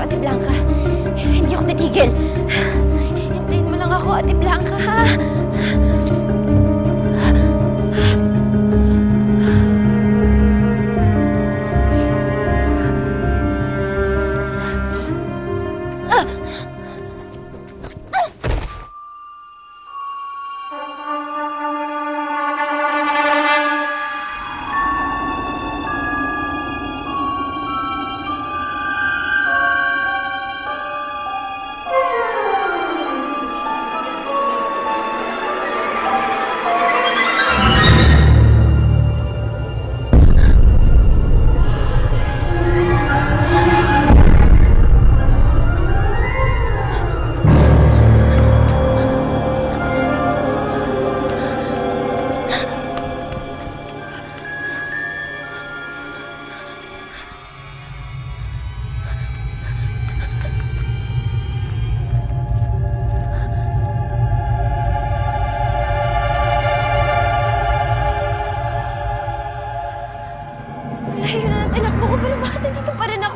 tayo, Ate Blanca. Hindi ako titigil. Hintayin mo lang ako, Ate Blanca, ha? Malayo na ang anak mo ko, pero bakit nandito pa rin ako?